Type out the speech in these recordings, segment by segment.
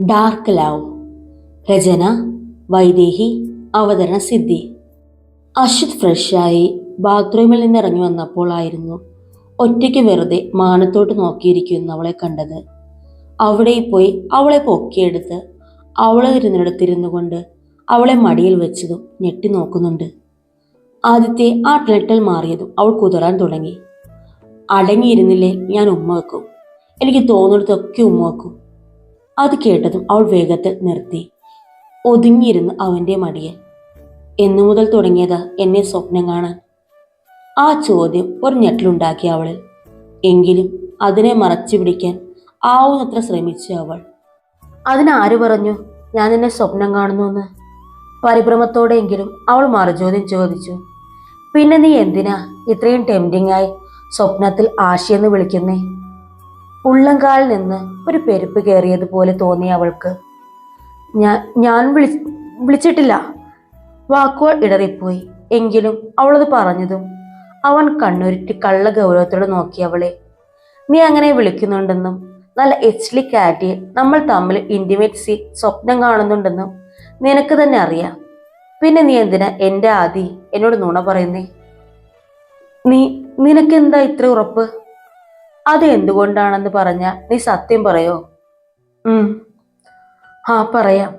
Dark love രചന വൈദേഹി അവതരണ സിദ്ധി. അശ്വത് ഫ്രഷായി ബാത്റൂമിൽ നിന്ന് ഇറങ്ങി വന്നപ്പോൾ ആയിരുന്നു ഒറ്റയ്ക്ക് വെറുതെ മാനത്തോട്ട് നോക്കിയിരിക്കുന്ന അവളെ കണ്ടത്. അവിടെ പോയി അവളെ പൊക്കിയെടുത്ത് അവളെ ഇരുന്നിടത്തിരുന്നു കൊണ്ട് അവളെ മടിയിൽ വെച്ചതും ഞെട്ടി നോക്കുന്നുണ്ട്. ആദ്യത്തെ ആ ടെട്ടൽ മാറിയതും അവൾ കുതിരാൻ തുടങ്ങി. അടങ്ങിയിരുന്നില്ലേ ഞാൻ ഉമ്മ വെക്കും. എനിക്ക് തോന്നിടത്തൊക്കെ ഉമ്മ വെക്കും. അത് കേട്ടതും അവൾ വേഗത്തിൽ നിർത്തി. ഒതുങ്ങിയിരുന്ന് അവന്റെ മടിയിൽ. എന്നു മുതൽ തുടങ്ങിയതാ എന്നെ സ്വപ്നം കാണാൻ. ആ ചോദ്യം ഒരു ഞെട്ടലുണ്ടാക്കി അവളിൽ. എങ്കിലും അതിനെ മറച്ചു പിടിക്കാൻ ആവുന്നത്ര ശ്രമിച്ചു അവൾ. അതിനാര് പറഞ്ഞു ഞാൻ എന്നെ സ്വപ്നം കാണുന്നു കാണുന്നുവെന്ന് പരിഭ്രമത്തോടെയെങ്കിലും അവൾ മറുചോദ്യം ചോദിച്ചു. പിന്നെ നീ എന്തിനാ ഇത്രയും ടെംറ്റിംഗ് ആയി സ്വപ്നത്തിൽ ആശയെന്ന് വിളിക്കുന്നേ? ഉള്ളങ്കാലിൽ നിന്ന് ഒരു പെരുപ്പ് കയറിയതുപോലെ തോന്നി അവൾക്ക്. ഞാൻ ഞാൻ വിളി വിളിച്ചിട്ടില്ല. വാക്കുകൾ ഇടറിപ്പോയി. എങ്കിലും അവളത് പറഞ്ഞതും അവൻ കണ്ണുരുട്ടി കള്ള ഗൗരവത്തോടെ നോക്കി അവളെ. നീ അങ്ങനെ വിളിക്കുന്നുണ്ടെന്നും നല്ല എച്ച്ലി കാറ്റിൽ നമ്മൾ തമ്മിൽ ഇന്റിമേറ്റ് സീ സ്വപ്നം കാണുന്നുണ്ടെന്നും നിനക്ക് തന്നെ അറിയാം. പിന്നെ നീ എന്തിനാ എന്റെ ആദി എന്നോട് നുണ പറയുന്നേ? നീ നിനക്കെന്താ ഇത്ര ഉറപ്പ്? അത് എന്തുകൊണ്ടാണെന്ന് പറഞ്ഞ നീ സത്യം പറയോ? ആ പറയാം.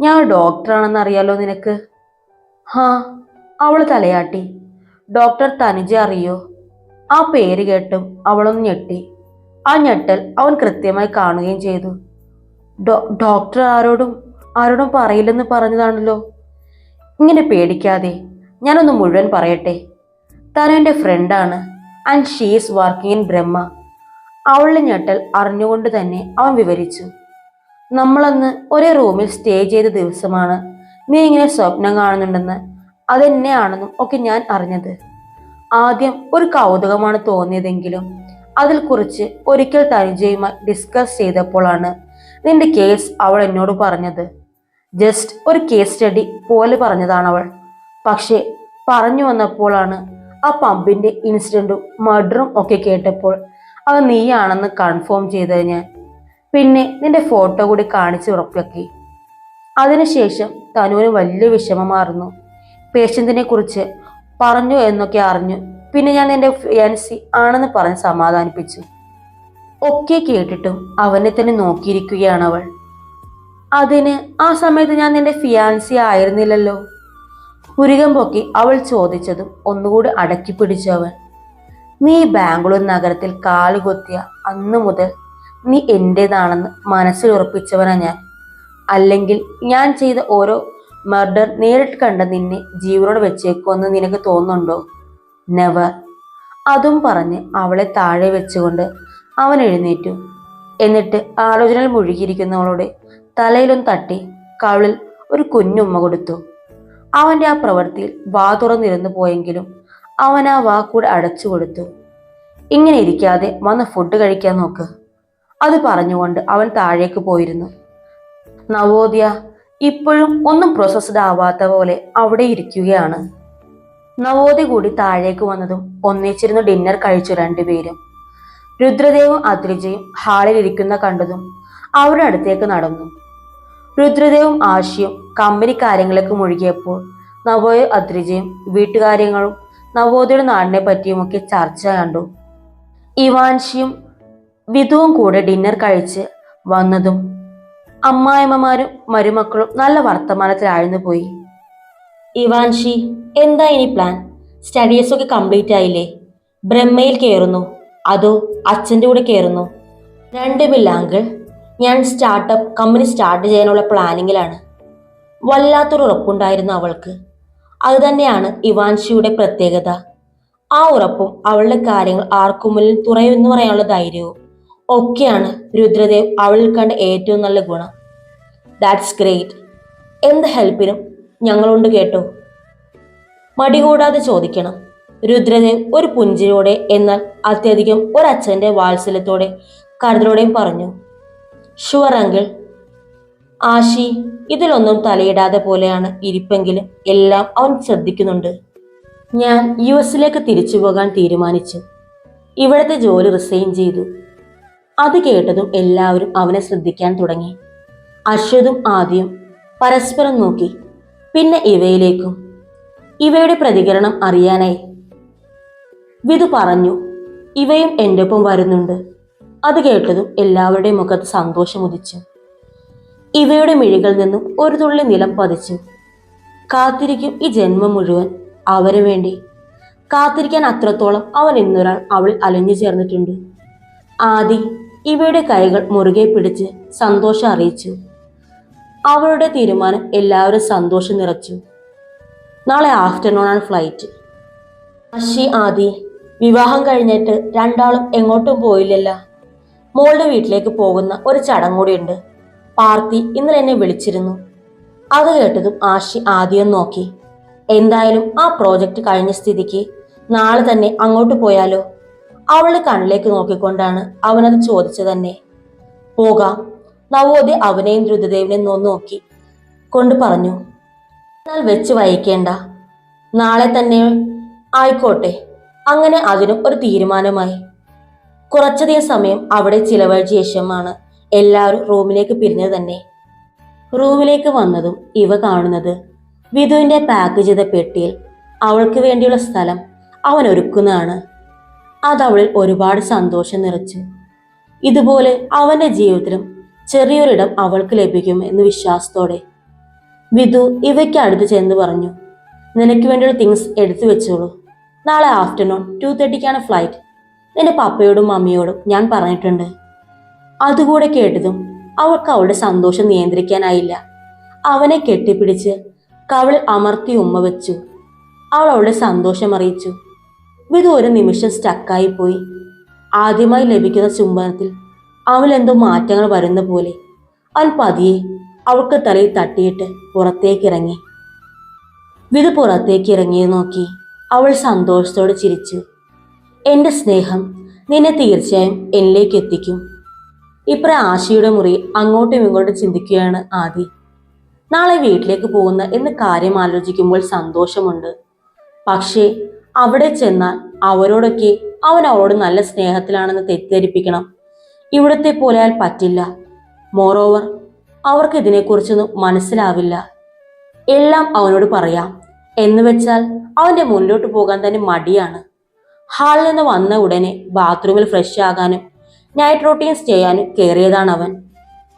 ഞാൻ ഡോക്ടറാണെന്ന് അറിയാലോ നിനക്ക്? ഹാ അവൾ തലയാട്ടി. ഡോക്ടർ തനുജ അറിയോ? ആ പേര് കേട്ടും അവളൊന്ന് ഞെട്ടി. ആ ഞെട്ടൽ അവൻ കൃത്യമായി കാണുകയും ചെയ്തു. ഡോക്ടർ ആരോടും ആരോടും പറയില്ലെന്ന് പറഞ്ഞതാണല്ലോ. ഇങ്ങനെ പേടിക്കാതെ ഞാനൊന്ന് മുഴുവൻ പറയട്ടെ. താൻ എന്റെ ഫ്രണ്ടാണ് and she's working in Brahma അവളുടെ ഞെട്ടൽ അറിഞ്ഞുകൊണ്ട് തന്നെ അവൻ വിവരിച്ചു. നമ്മളന്ന് ഒരേ റൂമിൽ സ്റ്റേ ചെയ്ത ദിവസമാണ്. നീ ഇങ്ങനെ സ്വപ്നം കാണുന്നുണ്ടെന്ന് അതെന്നെയാണെന്നും ഒക്കെ ഞാൻ അറിഞ്ഞത്. ആദ്യം ഒരു കൗതുകമാണ് തോന്നിയതെങ്കിലും അതിൽ കുറിച്ച് ഒരിക്കൽ തനുജയുമായി ഡിസ്കസ് ചെയ്തപ്പോഴാണ് നിന്റെ കേസ് അവൾ എന്നോട് പറഞ്ഞത്. ജസ്റ്റ് ഒരു കേസ് സ്റ്റഡി പോലെ പറഞ്ഞതാണ് അവൾ. പക്ഷേ പറഞ്ഞു വന്നപ്പോഴാണ് ആ പമ്പിന്റെ ഇൻസിഡന്റും മർഡറും ഒക്കെ കേട്ടപ്പോൾ അത് നീയാണെന്ന് കൺഫേം ചെയ്തത് ഞാൻ. പിന്നെ നിന്റെ ഫോട്ടോ കൂടി കാണിച്ച് ഉറപ്പാക്കി. അതിനുശേഷം തനുവിന് വലിയ വിഷമമായിരുന്നു പേഷ്യന്റിനെ കുറിച്ച് പറഞ്ഞു എന്നൊക്കെ അറിഞ്ഞു. പിന്നെ ഞാൻ എന്റെ ഫിയാൻസി ആണെന്ന് പറഞ്ഞ് സമാധാനിപ്പിച്ചു. ഒക്കെ കേട്ടിട്ടും അവനെ തന്നെ നോക്കിയിരിക്കുകയാണ് അവൾ. അതിന് ആ സമയത്ത് ഞാൻ നിന്റെ ഫിയാൻസി ആയിരുന്നില്ലല്ലോ. പുരികം പൊക്കി അവൾ ചോദിച്ചതും ഒന്നുകൂടി അടക്കി പിടിച്ചവൻ നീ ബാംഗ്ലൂർ നഗരത്തിൽ കാലുകൊത്തിയ അന്നു മുതൽ നീ എന്റേതാണെന്ന് മനസ്സിൽ ഉറപ്പിച്ചവനാ ഞാൻ. അല്ലെങ്കിൽ ഞാൻ ചെയ്ത ഓരോ മർഡർ നേരിട്ട് കണ്ട നിന്നെ ജീവനോട് വെച്ചേക്കുമെന്ന് നിനക്ക് തോന്നുന്നുണ്ടോ? നെവർ അതും പറഞ്ഞ് അവളെ താഴെ വെച്ചുകൊണ്ട് അവൻ എഴുന്നേറ്റു. എന്നിട്ട് ആലോചനയിൽ മുഴുകിയിരിക്കുന്നവളോട് തലയിലൊന്ന് തട്ടി കവിളിൽ ഒരു കുഞ്ഞുമ്മ കൊടുത്തു. അവന്റെ ആ പ്രവൃത്തിയിൽ വാ തുറന്നിരുന്നു പോയെങ്കിലും അവൻ ആ വാക്കൂടെ അടച്ചു കൊടുത്തു. ഇങ്ങനെ ഇരിക്കാതെ വന്ന് ഫുഡ് കഴിക്കാൻ നോക്ക്. അത് പറഞ്ഞുകൊണ്ട് അവൻ താഴേക്ക് പോയിരുന്നു. നവോദയ ഇപ്പോഴും ഒന്നും പ്രോസസ്ഡ് ആവാത്ത പോലെ അവിടെ ഇരിക്കുകയാണ്. നവോദയ കൂടി താഴേക്ക് വന്നതും ഒന്നിച്ചിരുന്ന് ഡിന്നർ കഴിച്ചു രണ്ടുപേരും. രുദ്രദേവും അദ്രിജയും ഹാളിൽ ഇരിക്കുന്ന കണ്ടതും അവരുടെ അടുത്തേക്ക് നടന്നു. രുദ്രദേവും ആശയും കമ്പനി കാര്യങ്ങളിലേക്ക് മുഴുകിയപ്പോൾ നവോയ അദ്രിജയും വീട്ടുകാര്യങ്ങളും നവോദയുടെ നാടിനെ പറ്റിയുമൊക്കെ ചർച്ച കണ്ടു. ഇവാൻഷിയും വിധുവും കൂടെ ഡിന്നർ കഴിച്ച് വന്നതും അമ്മായിമ്മമാരും മരുമക്കളും നല്ല വർത്തമാനത്തിലാഴ്ന്നു പോയി. ഇവാൻഷി എന്താ ഇനി പ്ലാൻ സ്റ്റഡീസ് ഒക്കെ കംപ്ലീറ്റ് ആയില്ലേ? ബ്രഹ്മയിൽ കയറുന്നു അതോ അച്ഛന്റെ കൂടെ കയറുന്നു രണ്ടുമില്ല അങ്കിൾ ഞാൻ സ്റ്റാർട്ടപ്പ് കമ്പനി സ്റ്റാർട്ട് ചെയ്യാനുള്ള പ്ലാനിങ്ങിലാണ് വല്ലാത്തൊരു ഉറപ്പുണ്ടായിരുന്നു അവൾക്ക് അതുതന്നെയാണ് ഇവാൻഷിയുടെ പ്രത്യേകത. ആ ഉറപ്പും അവളുടെ കാര്യങ്ങൾ ആർക്കും മുന്നിൽ തുറയുമെന്ന് പറയാനുള്ള ധൈര്യവും ഒക്കെയാണ് രുദ്രദേവ് അവളിൽ കണ്ട ഏറ്റവും നല്ല ഗുണം. ദാറ്റ്സ് ഗ്രേറ്റ് എന്ത് ഹെൽപ്പിനും ഞങ്ങളുണ്ട് കേട്ടോ. മടി കൂടാതെ ചോദിക്കണം. രുദ്രദേവ് ഒരു പുഞ്ചിരിയോടെ എന്നാൽ അത്യധികം ഒരച്ഛന്റെ വാത്സല്യത്തോടെ കരുതലോടെയും പറഞ്ഞു ഷുവർ അങ്കിൾ ആശി ഇതിലൊന്നും തലയിടാതെ പോലെയാണ് ഇരിപ്പെങ്കിലും എല്ലാം അവൻ ശ്രദ്ധിക്കുന്നുണ്ട്. ഞാൻ യു എസിലേക്ക് തിരിച്ചു പോകാൻ തീരുമാനിച്ചു. ഇവിടുത്തെ ജോലി റിസൈൻ ചെയ്തു. അത് കേട്ടതും എല്ലാവരും അവനെ ശ്രദ്ധിക്കാൻ തുടങ്ങി. അശ്വതും ആദ്യം പരസ്പരം നോക്കി. പിന്നെ ഇവയിലേക്കും. ഇവയുടെ പ്രതികരണം അറിയാനായി. വിധു പറഞ്ഞു ഇവയും എന്റെ ഒപ്പം വരുന്നുണ്ട്. അത് കേട്ടതും എല്ലാവരുടെയും മുഖത്ത് സന്തോഷമുദിച്ചു. ഇവയുടെ മിഴികൾ നിന്നും ഒരു തുള്ളി നിലം പതിച്ചു. കാത്തിരിക്കും ഈ ജന്മം മുഴുവൻ അവന് വേണ്ടി. കാത്തിരിക്കാൻ അത്രത്തോളം അവൻ ഇന്നൊരാൾ അവൾ അലഞ്ഞു ചേർന്നിട്ടുണ്ട്. ആദി ഇവയുടെ കൈകൾ മുറുകെ പിടിച്ച് സന്തോഷം അറിയിച്ചു. അവളുടെ തീരുമാനം എല്ലാവരും സന്തോഷം നിറച്ചു. നാളെ ആഫ്റ്റർനൂൺ ആണ് ഫ്ലൈറ്റ്. അശി ആദി വിവാഹം കഴിഞ്ഞിട്ട് രണ്ടാളും എങ്ങോട്ടും പോയില്ലല്ല. മോളുടെ വീട്ടിലേക്ക് പോകുന്ന ഒരു ചടങ്ങ് കൂടിയുണ്ട്. പാർത്തി ഇന്നലെ എന്നെ വിളിച്ചിരുന്നു. അത് കേട്ടതും ആഷി ആദ്യം നോക്കി. എന്തായാലും ആ പ്രോജക്റ്റ് കഴിഞ്ഞ സ്ഥിതിക്ക് നാളെ തന്നെ അങ്ങോട്ട് പോയാലോ? അവളുടെ കണ്ണിലേക്ക് നോക്കിക്കൊണ്ടാണ് അവനത് ചോദിച്ചു തന്നെ. പോകാം. നവോദയ അവനെയും ദ്രുതദേവിനെയും നോന്ന് നോക്കി കൊണ്ട് പറഞ്ഞു. എന്നാൽ വെച്ച് വൈകിക്കേണ്ട നാളെ തന്നെ ആയിക്കോട്ടെ. അങ്ങനെ അതിനും ഒരു തീരുമാനമായി. കുറച്ചധികം സമയം അവിടെ ചിലവഴിച്ച ശേഷമാണ് എല്ലാവരും റൂമിലേക്ക് പിരിഞ്ഞത് തന്നെ. റൂമിലേക്ക് വന്നതും ഇവ കാണുന്നത് വിധുവിന്റെ പാക്ക് ചെയ്ത പെട്ടിയിൽ അവൾക്ക് വേണ്ടിയുള്ള സ്ഥലം അവൻ ഒരുക്കുന്നതാണ്. അതവളിൽ ഒരുപാട് സന്തോഷം നിറച്ചു. ഇതുപോലെ അവന്റെ ജീവിതത്തിലും ചെറിയൊരിടം അവൾക്ക് ലഭിക്കും എന്ന് വിശ്വാസത്തോടെ വിധു ഇവയ്ക്ക് അടുത്ത് ചെന്ന് പറഞ്ഞു നിനക്ക് വേണ്ടിയുള്ള തിങ്സ് എടുത്തു വെച്ചോളൂ. നാളെ ആഫ്റ്റർനൂൺ ടു തേർട്ടിക്കാണ് ഫ്ലൈറ്റ് നിന്റെ പപ്പയോടും മമ്മിയോടും ഞാൻ പറഞ്ഞിട്ടുണ്ട്. അതുകൂടെ കേട്ടതും അവൾക്ക് അവളുടെ സന്തോഷം നിയന്ത്രിക്കാനായില്ല. അവനെ കെട്ടിപ്പിടിച്ച് കവളിൽ അമർത്തി ഉമ്മ വെച്ചു. അവൾ അവളുടെ സന്തോഷം അറിയിച്ചു. വിധു ഒരു നിമിഷം സ്റ്റക്കായി പോയി. ആദ്യമായി ലഭിക്കുന്ന ചുംബനത്തിൽ അവൾ എന്തോ മാറ്റങ്ങൾ വരുന്ന പോലെ. അവൻ പതിയെ അവൾക്ക് തലയിൽ തട്ടിയിട്ട് പുറത്തേക്കിറങ്ങി. വിധു പുറത്തേക്ക് ഇറങ്ങിയത് നോക്കി അവൾ സന്തോഷത്തോടെ ചിരിച്ചു. എന്റെ സ്നേഹം നിന്നെ തീർച്ചയായും എന്നിലേക്ക് എത്തിക്കും. ഇപ്ര ആശയുടെ മുറി അങ്ങോട്ടും ഇങ്ങോട്ടും ചിന്തിക്കുകയാണ് ആദി. നാളെ വീട്ടിലേക്ക് പോകുന്ന എന്ന് കാര്യം ആലോചിക്കുമ്പോൾ സന്തോഷമുണ്ട്. പക്ഷേ അവിടെ ചെന്നാൽ അവരോടൊക്കെ അവൻ അവളോട് നല്ല സ്നേഹത്തിലാണെന്ന് തെറ്റിദ്ധരിപ്പിക്കണം. ഇവിടത്തെ പോലെ പറ്റില്ല. മോറോവർ അവർക്ക് ഇതിനെക്കുറിച്ചൊന്നും മനസ്സിലാവില്ല. എല്ലാം അവനോട് പറയാം. എന്ന് വെച്ചാൽ അവന്റെ മുന്നോട്ട് പോകാൻ തന്നെ മടിയാണ്. ഹാളിൽ നിന്ന് വന്ന ഉടനെ ബാത്റൂമിൽ ഫ്രഷ് ആകാനും നൈറ്റ് റൂട്ടീൻസ് ചെയ്യാനും കയറിയതാണ് അവൻ.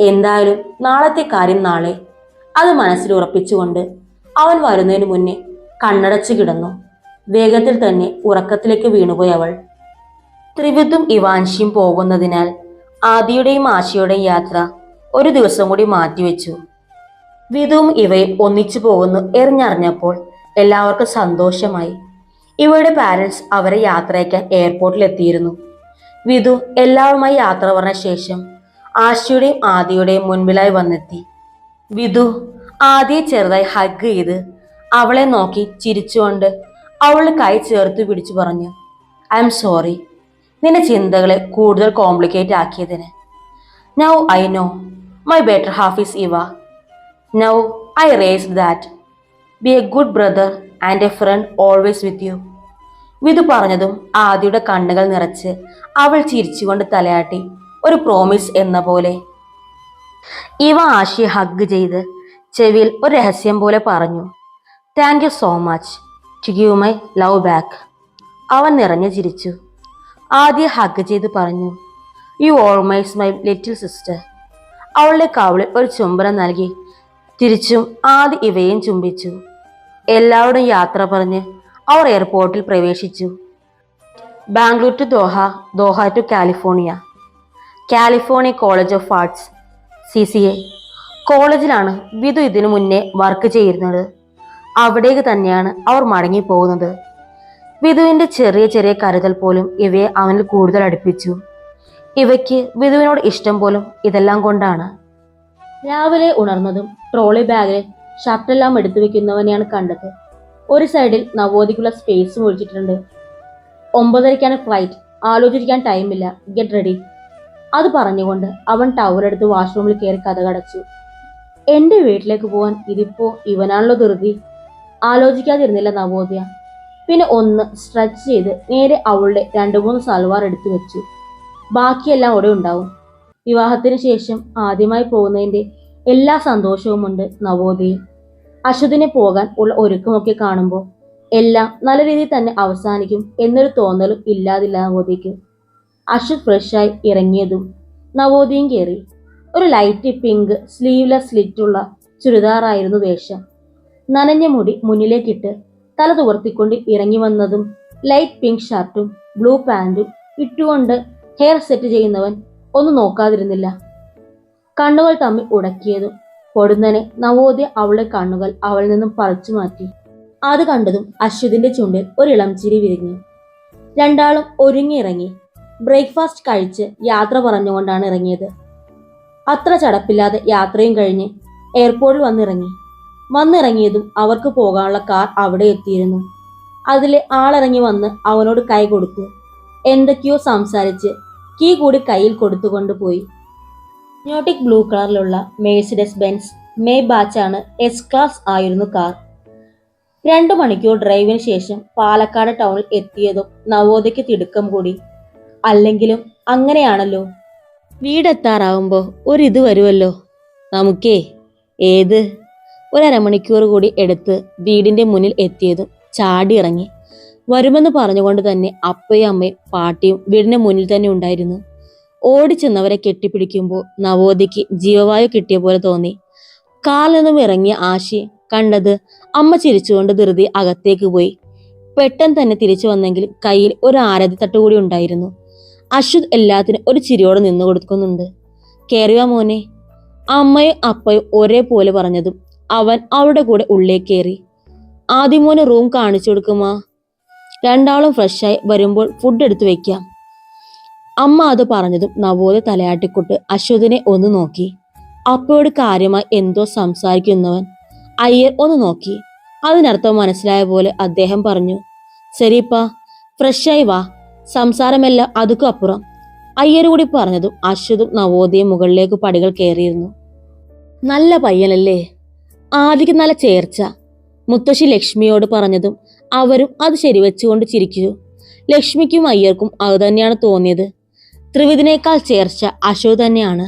എന്തായാലും നാളത്തെ കാര്യം നാളെ. അത് മനസ്സിൽ ഉറപ്പിച്ചുകൊണ്ട് അവൻ വരുന്നതിന് മുന്നേ കണ്ണടച്ചു കിടന്നു. വേഗത്തിൽ തന്നെ ഉറക്കത്തിലേക്ക് വീണുപോയി അവൾ. ത്രിവിധും ഇവാൻഷിയും പോകുന്നതിനാൽ ആദിയുടെയും ആശയുടെയും യാത്ര ഒരു ദിവസം കൂടി മാറ്റിവെച്ചു. വിധുവും ഇവയും ഒന്നിച്ചു പോകുന്നു എറിഞ്ഞറിഞ്ഞപ്പോൾ എല്ലാവർക്കും സന്തോഷമായി. ഇവയുടെ പാരൻസ് അവരെ യാത്രയക്കാൻ എയർപോർട്ടിൽ എത്തിയിരുന്നു വിധു എല്ലാവരുമായി യാത്ര പറഞ്ഞ ശേഷം ആശയുടെയും ആദിയുടെയും മുൻപിലായി വന്നെത്തി. വിധു ആദിയെ ചെറുതായി ഹഗ് ചെയ്ത് അവളെ നോക്കി ചിരിച്ചുകൊണ്ട് അവളുടെ കൈ ചേർത്ത് പിടിച്ചു പറഞ്ഞു ഐ എം സോറി നിന്റെ ചിന്തകളെ കൂടുതൽ കോംപ്ലിക്കേറ്റ് ആക്കിയതിന്. Now I know my better half is Iva now I raise that be a good brother and a friend always with you Vidhu പറഞ്ഞതും ആദിയുടെ കണ്ണുകൾ നിറച്ച് അവൾ ചിരിച്ചുകൊണ്ട് തലയാട്ടി ഒരു പ്രോമിസ് എന്ന പോലെ. ഇവ ആശയെ ഹഗ് ചെയ്ത് ചെവിയിൽ ഒരു രഹസ്യം പോലെ പറഞ്ഞു thank you so much to give my love back അവൻ നിറഞ്ഞു ചിരിച്ചു. ആദ്യ ഹഗ് ചെയ്ത് പറഞ്ഞു you always my little sister അവളുടെ കവളിൽ ഒരു ചുംബനം നൽകി തിരിച്ചും ആദ്യ ഇവയും ചുംബിച്ചു. എല്ലാവരും യാത്ര പറഞ്ഞ് അവർ എയർപോർട്ടിൽ പ്രവേശിച്ചു. Bangalore to Doha Doha to California. California college of arts C C A. കോളേജിലാണ് വിധു ഇതിനു മുന്നേ വർക്ക് ചെയ്തിരുന്നത്. അവിടേക്ക് തന്നെയാണ് അവർ മടങ്ങിപ്പോകുന്നത്. വിധുവിന്റെ ചെറിയ ചെറിയ കരുതൽ പോലും ഇവയെ അവനിൽ കൂടുതൽ അടുപ്പിച്ചു. ഇവയ്ക്ക് വിധുവിനോട് ഇഷ്ടം പോലും ഇതെല്ലാം കൊണ്ടാണ്. രാവിലെ ഉണർന്നതും ട്രോളി ബാഗിൽ ഷർട്ടെല്ലാം എടുത്തു വെക്കുന്നവനെയാണ് കണ്ടത്. ഒരു സൈഡിൽ നവോദിക്കുള്ള സ്പേസും ഒഴിച്ചിട്ടുണ്ട് ഒമ്പതരയ്ക്കാണ് ഫ്ലൈറ്റ് ആലോചിക്കാൻ ടൈമില്ല ഗെറ്റ് റെഡി അത് പറഞ്ഞുകൊണ്ട് അവൻ ടവലെടുത്ത് വാഷ്റൂമിൽ കയറി കഥകടച്ചു എന്റെ വീട്ടിലേക്ക് പോകാൻ ഇതിപ്പോ ഇവനാണല്ലോ ധൃതി. ആലോചിക്കാതിരുന്നില്ല നവോദയ. പിന്നെ ഒന്ന് സ്ട്രെച്ച് ചെയ്ത് നേരെ അവളുടെ രണ്ട് മൂന്ന് സൽവാർ എടുത്തു വെച്ചു. ബാക്കിയെല്ലാം അവിടെ ഉണ്ടാവും. വിവാഹത്തിന് ശേഷം ആദ്യമായി പോകുന്നതിന്റെ എല്ലാ സന്തോഷവുമുണ്ട് നവോദയയിൽ അശ്വതിനെ പോകാൻ ഉള്ള ഒരുക്കമൊക്കെ കാണുമ്പോൾ എല്ലാം നല്ല രീതിയിൽ തന്നെ അവസാനിക്കും എന്നൊരു തോന്നലും ഇല്ലാതില്ല അശ്വത് ഫ്രഷായി ഇറങ്ങിയതും നവോദയം കയറി ഒരു ലൈറ്റ് പിങ്ക് സ്ലീവ്ലെസ് സ്ലിറ്റുള്ള ചുരിദാറായിരുന്നു വേഷം. നനഞ്ഞ മുടി മുന്നിലേക്കിട്ട് തല തുവർത്തിക്കൊണ്ട് ഇറങ്ങി വന്നതും ലൈറ്റ് പിങ്ക് ഷർട്ടും ബ്ലൂ പാന്റും ഇട്ടുകൊണ്ട് ഹെയർ സെറ്റ് ചെയ്യുന്നവൻ ഒന്നും നോക്കാതിരുന്നില്ല. കണ്ണുകൾ തമ്മിൽ ഉടക്കിയതും പൊടുന്നനെ നവോദയ അവളുടെ കണ്ണുകൾ അവളിൽ നിന്നും പറിച്ചു മാറ്റി. അത് കണ്ടതും അശ്വതിന്റെ ചുണ്ടിൽ ഒരു ഇളം ചിരി വിരിഞ്ഞു. രണ്ടാളും ഒരുങ്ങിയിറങ്ങി ബ്രേക്ക്ഫാസ്റ്റ് കഴിച്ച് യാത്ര പറഞ്ഞുകൊണ്ടാണ് ഇറങ്ങിയത്. അത്ര ചടപ്പില്ലാതെ യാത്രയും കഴിഞ്ഞ് എയർപോർട്ടിൽ വന്നിറങ്ങി. വന്നിറങ്ങിയതും അവർക്ക് പോകാനുള്ള കാർ അവിടെ എത്തിയിരുന്നു. അതിലെ ആളിറങ്ങി വന്ന് അവനോട് കൈ കൊടുത്തു. എന്തൊക്കെയോ സംസാരിച്ച് കീ കൂടി കയ്യിൽ കൊടുത്തുകൊണ്ട് പോയി. ന്യൂട്ടിക് ബ്ലൂ കളറിലുള്ള മേഴ്സിഡസ് ബെൻസ് മേ ബാച്ചാണ് എസ് ക്ലാസ് ആയിരുന്നു കാർ രണ്ടു മണിക്കൂർ ഡ്രൈവിന് ശേഷം പാലക്കാട് ടൗണിൽ എത്തിയതും നവോദയ്ക്ക് തിടുക്കം കൂടി. അല്ലെങ്കിലും അങ്ങനെയാണല്ലോ. വീടെത്താറാവുമ്പോൾ ഒരിത് വരുമല്ലോ നമുക്കേ ഏത്? ഒരമണിക്കൂർ കൂടി എടുത്ത് വീടിന്റെ മുന്നിൽ എത്തിയതും ചാടി ഇറങ്ങി. വരുമെന്ന് പറഞ്ഞുകൊണ്ട് തന്നെ അപ്പയും അമ്മയും പാട്ടിയും വീടിന്റെ മുന്നിൽ തന്നെ ഉണ്ടായിരുന്നു. ഓടിച്ചെന്നവരെ കെട്ടിപ്പിടിക്കുമ്പോൾ നവോദിക്ക് ജീവവായു കിട്ടിയ പോലെ തോന്നി. കാലിൽ ഇറങ്ങിയ ആശി കണ്ടത് അമ്മ ചിരിച്ചുകൊണ്ട് ധൃതി അകത്തേക്ക് പോയി. പെട്ടെന്ന് തന്നെ തിരിച്ചു വന്നെങ്കിലും കയ്യിൽ ഒരു ആരതിത്തട്ട് കൂടി ഉണ്ടായിരുന്നു. അശ്വത് എല്ലാത്തിനും ഒരു ചിരിയോടെ നിന്നു കൊടുക്കുന്നുണ്ട്. കേറിയ മോനെ? അമ്മയും അപ്പയും ഒരേപോലെ പറഞ്ഞതും അവൻ അവരുടെ കൂടെ ഉള്ളേ കയറി. മോനെ റൂം കാണിച്ചു കൊടുക്കുമാ. രണ്ടാളും ഫ്രഷായി വരുമ്പോൾ ഫുഡ് എടുത്തു വെക്കാം. അമ്മ അത് പറഞ്ഞതും നവോദ തലയാട്ടിക്കുട്ട് അശ്വതിനെ ഒന്ന് നോക്കി. അപ്പയോട് കാര്യമായി എന്തോ സംസാരിക്കുന്നവൻ അയ്യർ ഒന്ന് നോക്കി. അതിനർത്ഥം മനസ്സിലായ പോലെ അദ്ദേഹം പറഞ്ഞു ശരിപ്പാ ഫ്രഷായി വാ. സംസാരമെല്ലാം അതുക്കും അപ്പുറം. അയ്യർ കൂടി പറഞ്ഞതും അശ്വതും നവോദയും മുകളിലേക്ക് പടികൾ കയറിയിരുന്നു. നല്ല പയ്യനല്ലേ. ആദിക്ക് നല്ല ചേർച്ച. മുത്തശ്ശി ലക്ഷ്മിയോട് പറഞ്ഞതും അവരും അത് ശരിവെച്ചുകൊണ്ട് ചിരിച്ചു. ലക്ഷ്മിക്കും അയ്യർക്കും അത് തന്നെയാണ് തോന്നിയത്. ത്രിവിധിനേക്കാൾ ചേർച്ച അശോ തന്നെയാണ്.